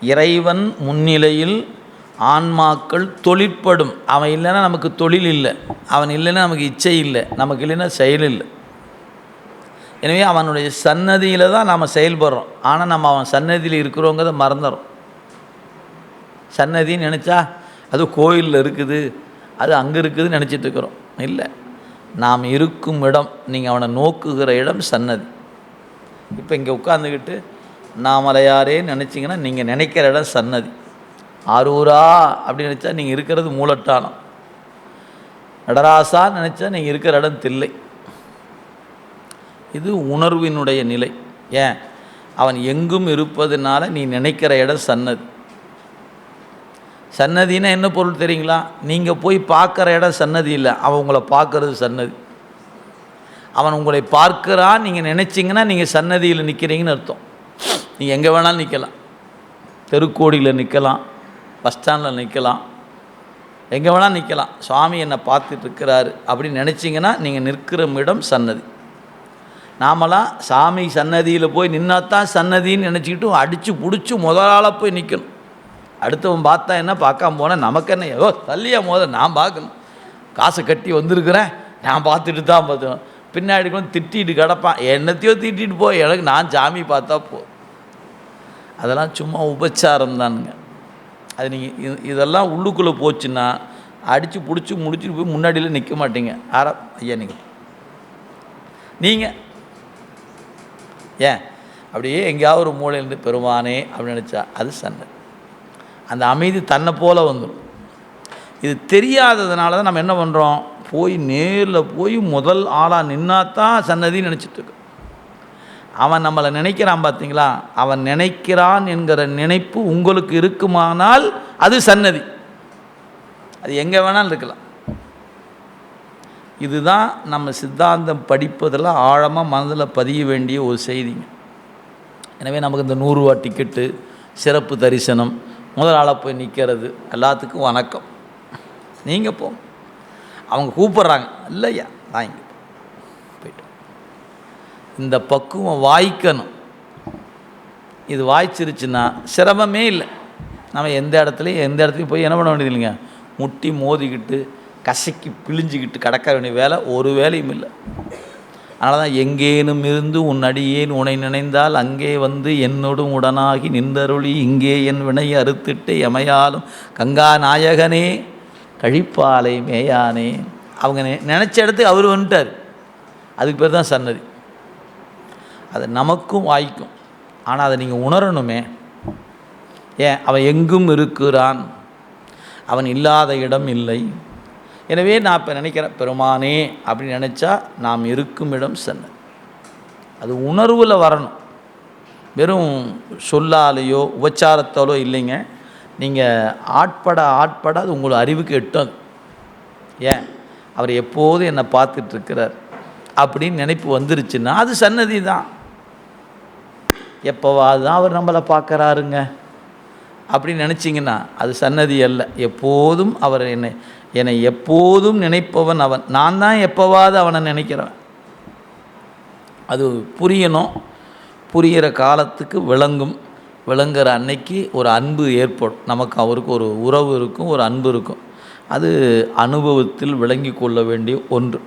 இறைவன் முன்னிலையில் ஆன்மாக்கள் தொழிற்படும். அவன் இல்லைன்னா நமக்கு தொழில் இல்லை. அவன் இல்லைன்னா நமக்கு இச்சை இல்லை. நமக்கு இல்லைன்னா செயல் இல்லை. எனவே அவனுடைய சன்னதியில் தான் நாம் செயல்படுறோம். ஆனால் நம்ம அவன் சன்னதியில் இருக்கிறோங்கிறத மறந்துடும் சன்னதின்னு நினச்சா அது கோயிலில் இருக்குது. அது அங்கே இருக்குதுன்னு நினச்சிட்ருக்குறோம் இல்லை. நாம் இருக்கும் இடம் நீங்கள் அவனை நோக்குகிற இடம் சன்னதி. இப்போ இங்கே உட்காந்துக்கிட்டு நாமலையாரே நினச்சிங்கன்னா நீங்கள் நினைக்கிற இடம் சன்னதி. அரூரா அப்படின்னு நினச்சா நீங்கள் இருக்கிறது மூலட்டானம். நடராசா நினச்சா நீங்கள் இருக்கிற இடம் தில்லை. இது உணர்வினுடைய நிலை. ஏன்? அவன் எங்கும் இருப்பதுனால நீ நினைக்கிற இடம் சன்னதி. சன்னதினா என்ன பொருள் தெரியுங்களா? நீங்கள் போய் பார்க்குற இடம் சன்னதி இல்லை. அவன் உங்களை பார்க்கறது சன்னதி. அவன் உங்களை பார்க்குறான் நீங்கள் நினச்சிங்கன்னா நீங்கள் சன்னதியில் நிற்கிறீங்கன்னு அர்த்தம். நீங்கள் எங்கே வேணாலும் நிற்கலாம் தெருக்கோடியில் நிற்கலாம் பஸ் ஸ்டாண்டில் நிற்கலாம் எங்கே வேணால் நிற்கலாம் சுவாமி என்னை பார்த்துட்டு இருக்கிறாரு அப்படின்னு நினச்சிங்கன்னா நீங்கள் நிற்கிற இடம் சன்னதி. நாமெல்லாம் சாமி சன்னதியில் போய் நின்னாதான் சன்னதின்னு நினச்சிக்கிட்டு அடித்து பிடிச்சி முதலாளாக போய் நிற்கணும் அடுத்தவன் பார்த்தா என்ன? பார்க்காம போனால் நமக்கு என்ன? ஏதோ தள்ளியா மோத நான் பார்க்கணும். காசு கட்டி வந்திருக்கிறேன். நான் பார்த்துட்டு தான் பார்த்துக்கணும். பின்னாடி கூட திட்டிட்டு கிடப்பான். என்னத்தையோ திட்டிட்டு போ. எனக்கு நான் சாமி பார்த்தா போ. அதெல்லாம் சும்மா உபச்சாரம் தானுங்க. அது நீங்கள் இதெல்லாம் உள்ளுக்குள்ளே போச்சுன்னா அடித்து பிடிச்சி முடிச்சுட்டு போய் முன்னாடியில் நிற்க மாட்டீங்க. ஆற ஐயா நீங்கள் நீங்கள் ஏன்? அப்படியே எங்கேயாவது ஒரு மூலையிலேருந்து பெருமானே அப்படின்னு நினச்சா அது சண்டை. அந்த அமைதி தன்னை போல் வந்துடும் இது தெரியாததுனால தான் நம்ம என்ன பண்ணுறோம் போய் நேரில் போய் முதல் ஆளாக நின்னா தான் சன்னதின்னு நினச்சிட்ருக்கோம் அவன் நம்மளை நினைக்கிறான் பார்த்தீங்களா? அவன் நினைக்கிறான் என்கிற நினைப்பு உங்களுக்கு இருக்குமானால் அது சன்னதி. அது எங்கே வேணாலும் இருக்கலாம். இதுதான் நம்ம சித்தாந்தம் படிப்பதில் ஆழமாக மனதில் பதிய வேண்டிய ஒரு செய்திங்க. எனவே நமக்கு இந்த நூறுரூவா டிக்கெட்டு சிறப்பு தரிசனம் முதல் ஆளாக போய் நிற்கிறது எல்லாத்துக்கும் வணக்கம். நீங்கள் போ அவங்க கூப்பிட்றாங்க. இல்லையா? வாங்க. இந்த பக்குவம் வாய்க்கணும். இது வாய்ச்சிருச்சுன்னா சிரமமே இல்லை. நம்ம எந்த இடத்துலையும் எந்த இடத்துலையும் போய் என்ன பண்ண வேண்டியது இல்லைங்க முட்டி மோதிக்கிட்டு கசக்கி பிழிஞ்சிக்கிட்டு கடக்க வேண்டிய வேலை ஒரு வேலையும் இல்லை. அதனால தான் எங்கேனும் இருந்து உன் அடியேன் உனை நினைந்தால் அங்கே வந்து என்னோடும் உடனாகி நின்றருளி இங்கே என் வினை அறுத்திட்டு எமையாலும் கங்கா நாயகனே கழிப்பாலை மேயானே. அவங்க நெ நினச்ச இடத்துக்கு அவர் வந்துட்டார். அதுக்கு பேர் தான் சன்னதி. அது நமக்கும் வாய்க்கும். ஆனால் அதை நீங்கள் உணரணுமே. ஏன்? அவன் எங்கும் இருக்கிறான். அவன் இல்லாத இடம் இல்லை. எனவே நான் இப்போ நினைக்கிறேன் பெருமானே அப்படின்னு நினச்சா நாம் இருக்கும் இடம் சன்னதி அது உணர்வில் வரணும். வெறும் சொல்லாலேயோ உபச்சாரத்தாலோ இல்லைங்க. நீங்கள் ஆட்பட ஆட்பட அது உங்கள் அறிவுக்கு எட்டும். ஏன்? அவர் எப்போதும் என்னை பார்த்துட்ருக்கிறார் அப்படின்னு நினைப்பு வந்துருச்சுன்னா அது சன்னதி தான் எப்போவாது தான் அவர் நம்மளை பார்க்குறாருங்க. அப்படின்னு நினச்சிங்கன்னா அது சன்னதி அல்ல. எப்போதும் அவர் என்னை என்னை எப்போதும் நினைப்பவன் அவன். நான் தான் எப்போவாது அவனை நினைக்கிறவன் அது புரியணும். புரிகிற காலத்துக்கு விளங்கும். விளங்குற அன்னைக்கு ஒரு அன்பு ஏற்படும். நமக்கு அவருக்கு ஒரு உறவு இருக்கும் ஒரு அன்பு இருக்கும். அது அனுபவத்தில் விளங்கி கொள்ள வேண்டிய ஒன்று.